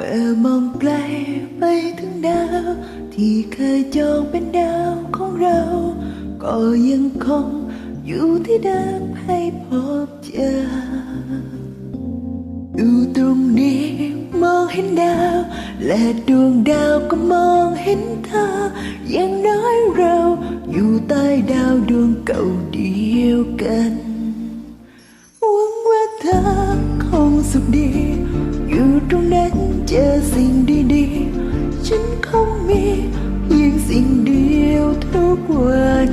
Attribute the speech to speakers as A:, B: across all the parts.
A: ลไปถึงดาวที่เคยจองเป็นดาวของเราก็ยังคงอยู่ที่เดิมให้พบเจออยู่ตรงนี้ เจอสิ่งดีๆ ฉันคงมีเพียงสิ่งเดียวทุกวัน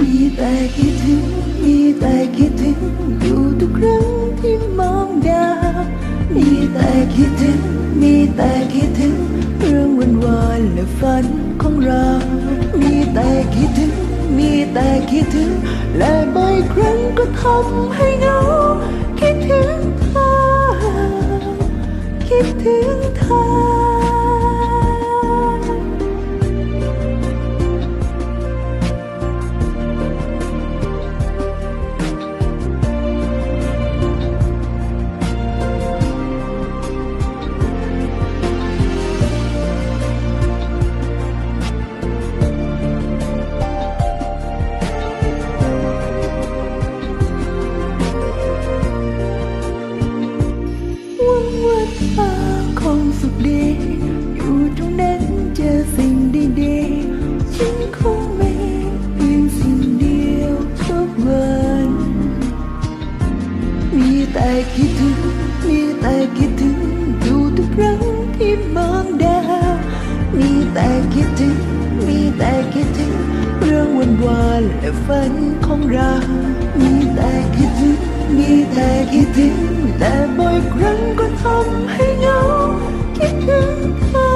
A: มีแต่คิดถึง มีแต่คิดถึง อยู่ทุกครั้งที่มองดาว มีแต่คิดถึง มีแต่คิดถึง เรื่องวันวานและฝันของเรา มีแต่คิดถึง มีแต่คิดถึง และบ่อยครั้งก็ทำให้เหงา คิด แต่คิดถึงอยู่ทุกครั้งที่มองดาวมีแต่คิดถึง มีแต่คิดถึง เรื่องวันวานและฝันของเรา มีแต่คิดถึง มีแต่คิดถึง แต่บ่อยครั้งก็ทำให้เหงา คิดถึงเธอ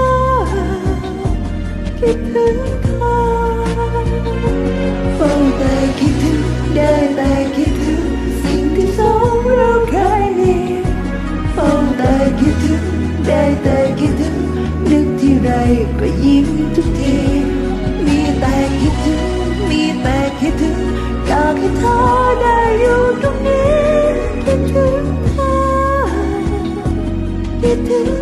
A: คิดถึงเธอ ไรก็ยิ้มทุกที มีแต่คิดถึง มีแต่คิดถึง อยากให้เธอได้อยู่ตรงนี้ คิดถึงเธอคิดถึง